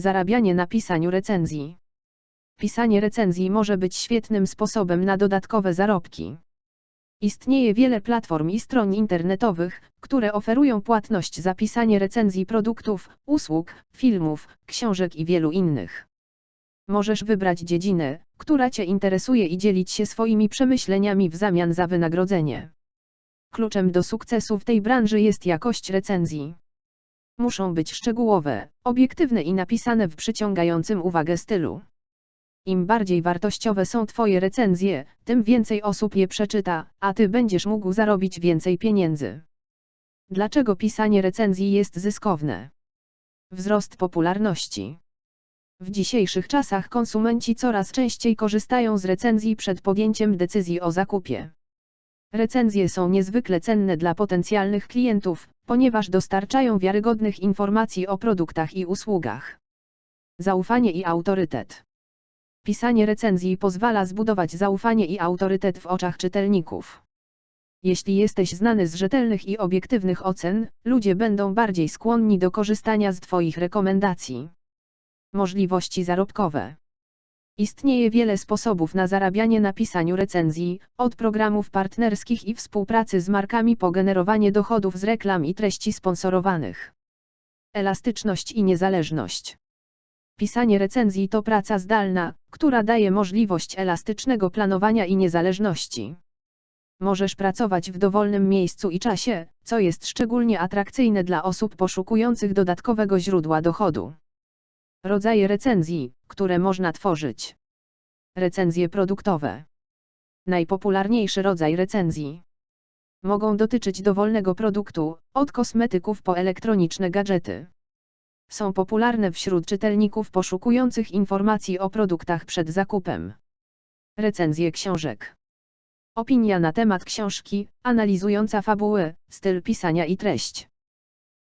Zarabianie na pisaniu recenzji. Pisanie recenzji może być świetnym sposobem na dodatkowe zarobki. Istnieje wiele platform i stron internetowych, które oferują płatność za pisanie recenzji produktów, usług, filmów, książek i wielu innych. Możesz wybrać dziedzinę, która Cię interesuje i dzielić się swoimi przemyśleniami w zamian za wynagrodzenie. Kluczem do sukcesu w tej branży jest jakość recenzji. Muszą być szczegółowe, obiektywne i napisane w przyciągającym uwagę stylu. Im bardziej wartościowe są Twoje recenzje, tym więcej osób je przeczyta, a Ty będziesz mógł zarobić więcej pieniędzy. Dlaczego pisanie recenzji jest zyskowne? Wzrost popularności. W dzisiejszych czasach konsumenci coraz częściej korzystają z recenzji przed podjęciem decyzji o zakupie. Recenzje są niezwykle cenne dla potencjalnych klientów, ponieważ dostarczają wiarygodnych informacji o produktach i usługach. Zaufanie i autorytet. Pisanie recenzji pozwala zbudować zaufanie i autorytet w oczach czytelników. Jeśli jesteś znany z rzetelnych i obiektywnych ocen, ludzie będą bardziej skłonni do korzystania z Twoich rekomendacji. Możliwości zarobkowe. Istnieje wiele sposobów na zarabianie na pisaniu recenzji, od programów partnerskich i współpracy z markami po generowanie dochodów z reklam i treści sponsorowanych. Elastyczność i niezależność. Pisanie recenzji to praca zdalna, która daje możliwość elastycznego planowania i niezależności. Możesz pracować w dowolnym miejscu i czasie, co jest szczególnie atrakcyjne dla osób poszukujących dodatkowego źródła dochodu. Rodzaje recenzji, które można tworzyć. Recenzje produktowe. Najpopularniejszy rodzaj recenzji. Mogą dotyczyć dowolnego produktu, od kosmetyków po elektroniczne gadżety. Są popularne wśród czytelników poszukujących informacji o produktach przed zakupem. Recenzje książek. Opinia na temat książki, analizująca fabułę, styl pisania i treść.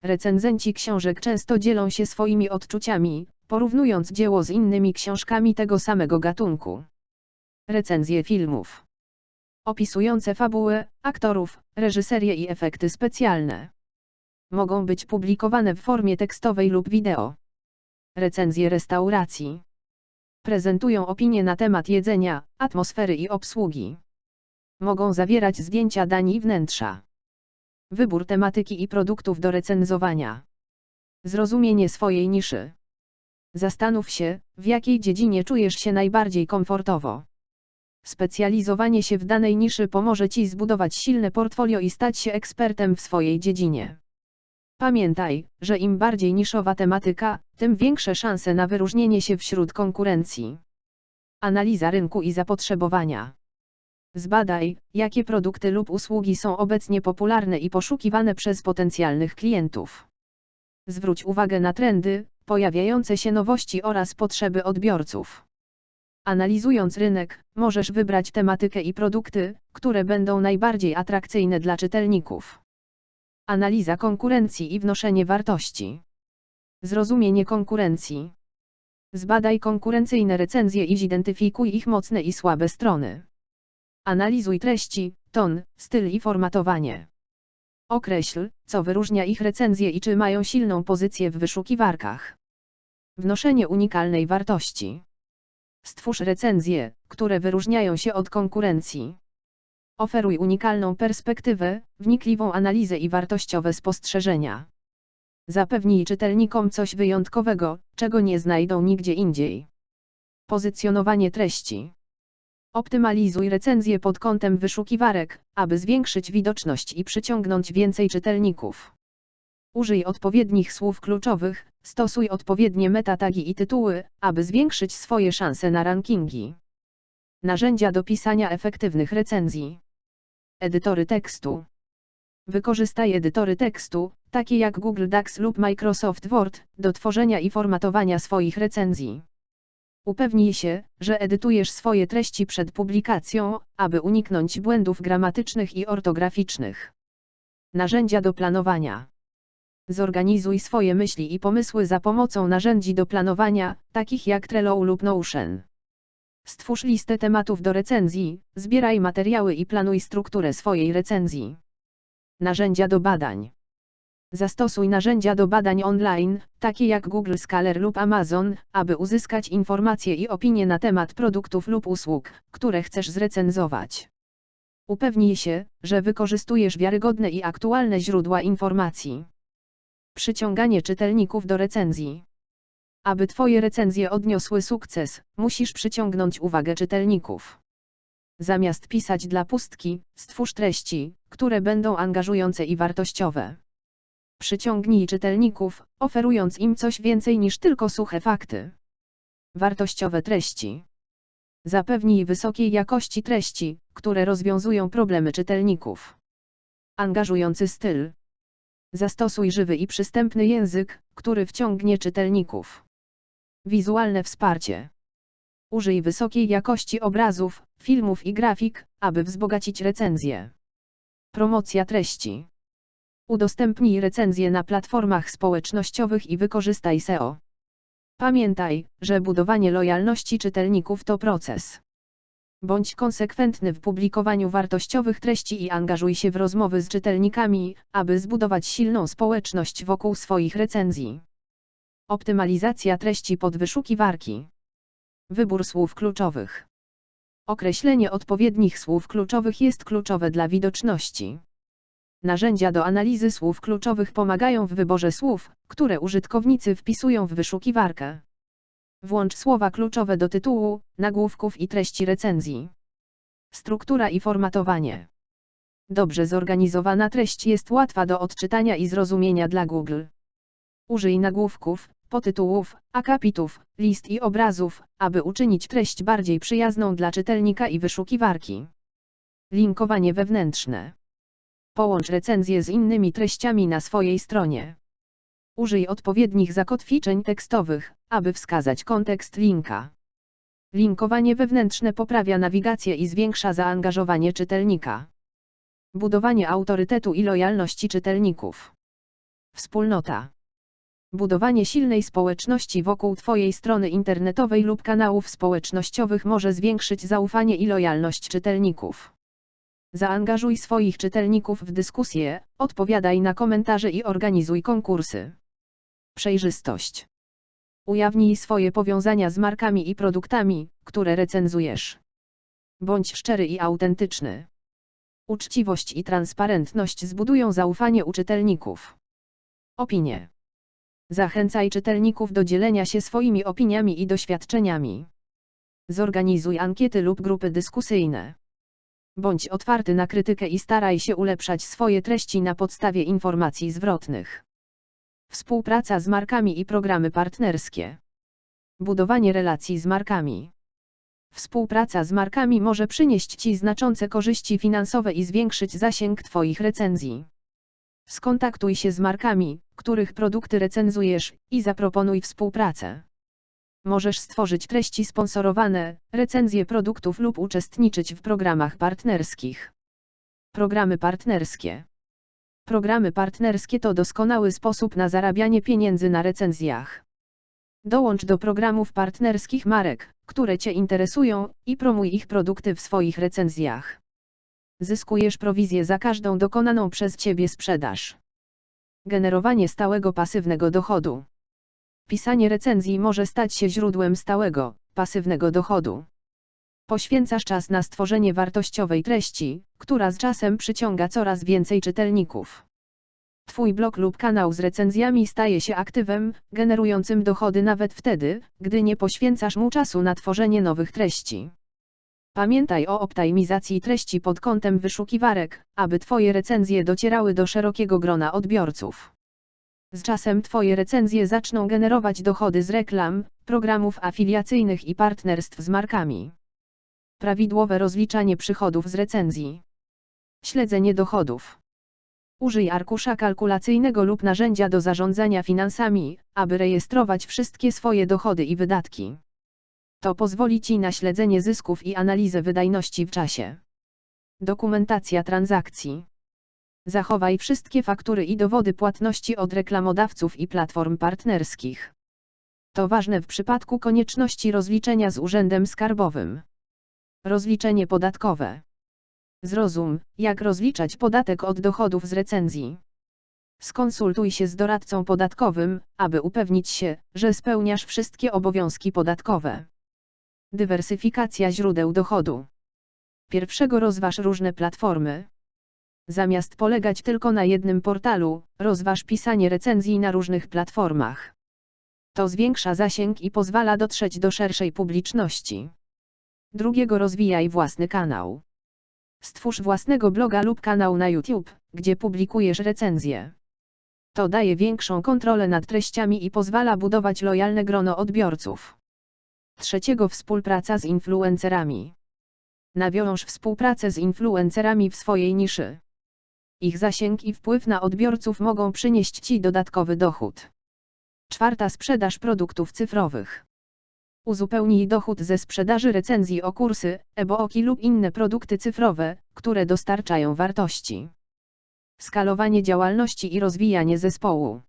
Recenzenci książek często dzielą się swoimi odczuciami, porównując dzieło z innymi książkami tego samego gatunku. Recenzje filmów. Opisujące fabułę, aktorów, reżyserię i efekty specjalne. Mogą być publikowane w formie tekstowej lub wideo. Recenzje restauracji. Prezentują opinie na temat jedzenia, atmosfery i obsługi. Mogą zawierać zdjęcia dań i wnętrza. Wybór tematyki i produktów do recenzowania. Zrozumienie swojej niszy. Zastanów się, w jakiej dziedzinie czujesz się najbardziej komfortowo. Specjalizowanie się w danej niszy pomoże Ci zbudować silne portfolio i stać się ekspertem w swojej dziedzinie. Pamiętaj, że im bardziej niszowa tematyka, tym większe szanse na wyróżnienie się wśród konkurencji. Analiza rynku i zapotrzebowania. Zbadaj, jakie produkty lub usługi są obecnie popularne i poszukiwane przez potencjalnych klientów. Zwróć uwagę na trendy, pojawiające się nowości oraz potrzeby odbiorców. Analizując rynek, możesz wybrać tematykę i produkty, które będą najbardziej atrakcyjne dla czytelników. Analiza konkurencji i wnoszenie wartości. Zrozumienie konkurencji. Zbadaj konkurencyjne recenzje i zidentyfikuj ich mocne i słabe strony. Analizuj treści, ton, styl i formatowanie. Określ, co wyróżnia ich recenzje i czy mają silną pozycję w wyszukiwarkach. Wnoszenie unikalnej wartości. Stwórz recenzje, które wyróżniają się od konkurencji. Oferuj unikalną perspektywę, wnikliwą analizę i wartościowe spostrzeżenia. Zapewnij czytelnikom coś wyjątkowego, czego nie znajdą nigdzie indziej. Pozycjonowanie treści. Optymalizuj recenzję pod kątem wyszukiwarek, aby zwiększyć widoczność i przyciągnąć więcej czytelników. Użyj odpowiednich słów kluczowych, stosuj odpowiednie metatagi i tytuły, aby zwiększyć swoje szanse na rankingi. Narzędzia do pisania efektywnych recenzji. Edytory tekstu. Wykorzystaj edytory tekstu, takie jak Google Docs lub Microsoft Word, do tworzenia i formatowania swoich recenzji. Upewnij się, że edytujesz swoje treści przed publikacją, aby uniknąć błędów gramatycznych i ortograficznych. Narzędzia do planowania. Zorganizuj swoje myśli i pomysły za pomocą narzędzi do planowania, takich jak Trello lub Notion. Stwórz listę tematów do recenzji, zbieraj materiały i planuj strukturę swojej recenzji. Narzędzia do badań. Zastosuj narzędzia do badań online, takie jak Google Scholar lub Amazon, aby uzyskać informacje i opinie na temat produktów lub usług, które chcesz zrecenzować. Upewnij się, że wykorzystujesz wiarygodne i aktualne źródła informacji. Przyciąganie czytelników do recenzji. Aby Twoje recenzje odniosły sukces, musisz przyciągnąć uwagę czytelników. Zamiast pisać dla pustki, stwórz treści, które będą angażujące i wartościowe. Przyciągnij czytelników, oferując im coś więcej niż tylko suche fakty. Wartościowe treści. Zapewnij wysokiej jakości treści, które rozwiązują problemy czytelników. Angażujący styl. Zastosuj żywy i przystępny język, który wciągnie czytelników. Wizualne wsparcie. Użyj wysokiej jakości obrazów, filmów i grafik, aby wzbogacić recenzję. Promocja treści. Udostępnij recenzje na platformach społecznościowych i wykorzystaj SEO. Pamiętaj, że budowanie lojalności czytelników to proces. Bądź konsekwentny w publikowaniu wartościowych treści i angażuj się w rozmowy z czytelnikami, aby zbudować silną społeczność wokół swoich recenzji. Optymalizacja treści pod wyszukiwarki. Wybór słów kluczowych. Określenie odpowiednich słów kluczowych jest kluczowe dla widoczności. Narzędzia do analizy słów kluczowych pomagają w wyborze słów, które użytkownicy wpisują w wyszukiwarkę. Włącz słowa kluczowe do tytułu, nagłówków i treści recenzji. Struktura i formatowanie. Dobrze zorganizowana treść jest łatwa do odczytania i zrozumienia dla Google. Użyj nagłówków, potytułów, akapitów, list i obrazów, aby uczynić treść bardziej przyjazną dla czytelnika i wyszukiwarki. Linkowanie wewnętrzne. Połącz recenzję z innymi treściami na swojej stronie. Użyj odpowiednich zakotwiczeń tekstowych, aby wskazać kontekst linka. Linkowanie wewnętrzne poprawia nawigację i zwiększa zaangażowanie czytelnika. Budowanie autorytetu i lojalności czytelników. Wspólnota. Budowanie silnej społeczności wokół Twojej strony internetowej lub kanałów społecznościowych może zwiększyć zaufanie i lojalność czytelników. Zaangażuj swoich czytelników w dyskusje, odpowiadaj na komentarze i organizuj konkursy. Przejrzystość. Ujawnij swoje powiązania z markami i produktami, które recenzujesz. Bądź szczery i autentyczny. Uczciwość i transparentność zbudują zaufanie u czytelników. Opinie. Zachęcaj czytelników do dzielenia się swoimi opiniami i doświadczeniami. Zorganizuj ankiety lub grupy dyskusyjne. Bądź otwarty na krytykę i staraj się ulepszać swoje treści na podstawie informacji zwrotnych. Współpraca z markami i programy partnerskie. Budowanie relacji z markami. Współpraca z markami może przynieść Ci znaczące korzyści finansowe i zwiększyć zasięg Twoich recenzji. Skontaktuj się z markami, których produkty recenzujesz, i zaproponuj współpracę. Możesz stworzyć treści sponsorowane, recenzje produktów lub uczestniczyć w programach partnerskich. Programy partnerskie. Programy partnerskie to doskonały sposób na zarabianie pieniędzy na recenzjach. Dołącz do programów partnerskich marek, które Cię interesują, i promuj ich produkty w swoich recenzjach. Zyskujesz prowizję za każdą dokonaną przez Ciebie sprzedaż. Generowanie stałego pasywnego dochodu. Pisanie recenzji może stać się źródłem stałego, pasywnego dochodu. Poświęcasz czas na stworzenie wartościowej treści, która z czasem przyciąga coraz więcej czytelników. Twój blog lub kanał z recenzjami staje się aktywem, generującym dochody nawet wtedy, gdy nie poświęcasz mu czasu na tworzenie nowych treści. Pamiętaj o optimizacji treści pod kątem wyszukiwarek, aby Twoje recenzje docierały do szerokiego grona odbiorców. Z czasem Twoje recenzje zaczną generować dochody z reklam, programów afiliacyjnych i partnerstw z markami. Prawidłowe rozliczanie przychodów z recenzji. Śledzenie dochodów. Użyj arkusza kalkulacyjnego lub narzędzia do zarządzania finansami, aby rejestrować wszystkie swoje dochody i wydatki. To pozwoli Ci na śledzenie zysków i analizę wydajności w czasie. Dokumentacja transakcji. Zachowaj wszystkie faktury i dowody płatności od reklamodawców i platform partnerskich. To ważne w przypadku konieczności rozliczenia z Urzędem Skarbowym. Rozliczenie podatkowe. Zrozum, jak rozliczać podatek od dochodów z recenzji. Skonsultuj się z doradcą podatkowym, aby upewnić się, że spełniasz wszystkie obowiązki podatkowe. Dywersyfikacja źródeł dochodu. Pierwszego rozważ różne platformy. Zamiast polegać tylko na jednym portalu, rozważ pisanie recenzji na różnych platformach. To zwiększa zasięg i pozwala dotrzeć do szerszej publiczności. Drugiego rozwijaj własny kanał. Stwórz własnego bloga lub kanał na YouTube, gdzie publikujesz recenzje. To daje większą kontrolę nad treściami i pozwala budować lojalne grono odbiorców. Trzeciego współpraca z influencerami. Nawiąż współpracę z influencerami w swojej niszy. Ich zasięg i wpływ na odbiorców mogą przynieść Ci dodatkowy dochód. Czwarta sprzedaż produktów cyfrowych. Uzupełnij dochód ze sprzedaży recenzji o kursy, e-booki lub inne produkty cyfrowe, które dostarczają wartości. Skalowanie działalności i rozwijanie zespołu.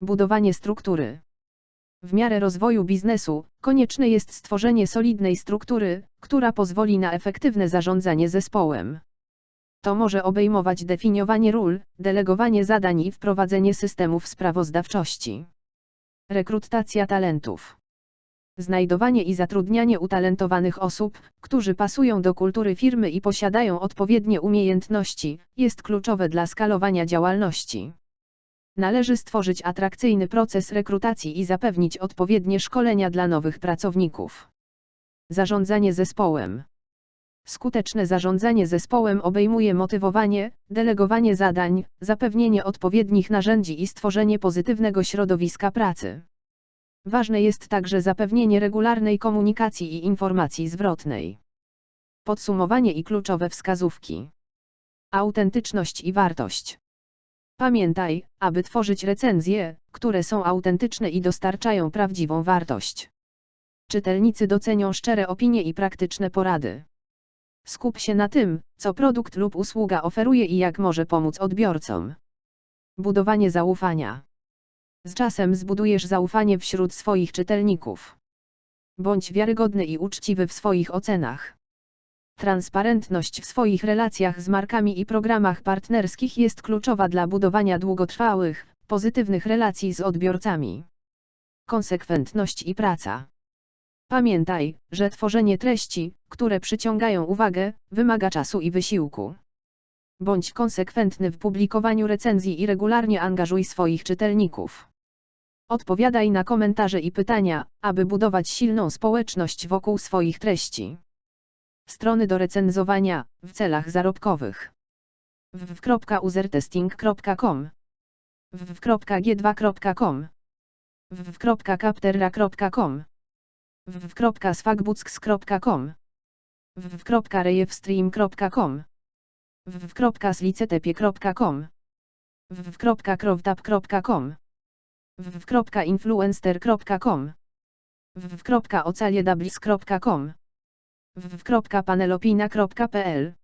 Budowanie struktury. W miarę rozwoju biznesu, konieczne jest stworzenie solidnej struktury, która pozwoli na efektywne zarządzanie zespołem. To może obejmować definiowanie ról, delegowanie zadań i wprowadzenie systemów sprawozdawczości. Rekrutacja talentów. Znajdowanie i zatrudnianie utalentowanych osób, którzy pasują do kultury firmy i posiadają odpowiednie umiejętności, jest kluczowe dla skalowania działalności. Należy stworzyć atrakcyjny proces rekrutacji i zapewnić odpowiednie szkolenia dla nowych pracowników. Zarządzanie zespołem. Skuteczne zarządzanie zespołem obejmuje motywowanie, delegowanie zadań, zapewnienie odpowiednich narzędzi i stworzenie pozytywnego środowiska pracy. Ważne jest także zapewnienie regularnej komunikacji i informacji zwrotnej. Podsumowanie i kluczowe wskazówki. Autentyczność i wartość. Pamiętaj, aby tworzyć recenzje, które są autentyczne i dostarczają prawdziwą wartość. Czytelnicy docenią szczere opinie i praktyczne porady. Skup się na tym, co produkt lub usługa oferuje i jak może pomóc odbiorcom. Budowanie zaufania. Z czasem zbudujesz zaufanie wśród swoich czytelników. Bądź wiarygodny i uczciwy w swoich ocenach. Transparentność w swoich relacjach z markami i programach partnerskich jest kluczowa dla budowania długotrwałych, pozytywnych relacji z odbiorcami. Konsekwentność i praca. Pamiętaj, że tworzenie treści, które przyciągają uwagę, wymaga czasu i wysiłku. Bądź konsekwentny w publikowaniu recenzji i regularnie angażuj swoich czytelników. Odpowiadaj na komentarze i pytania, aby budować silną społeczność wokół swoich treści. Strony do recenzowania w celach zarobkowych. www.usertesting.com www.g2.com www.capterra.com www.sfagbooks.com www.rejewstream.com www.slicetepie.com www.crowtap.com www.influencer.com www.ocaliedablis.com www.panelopina.pl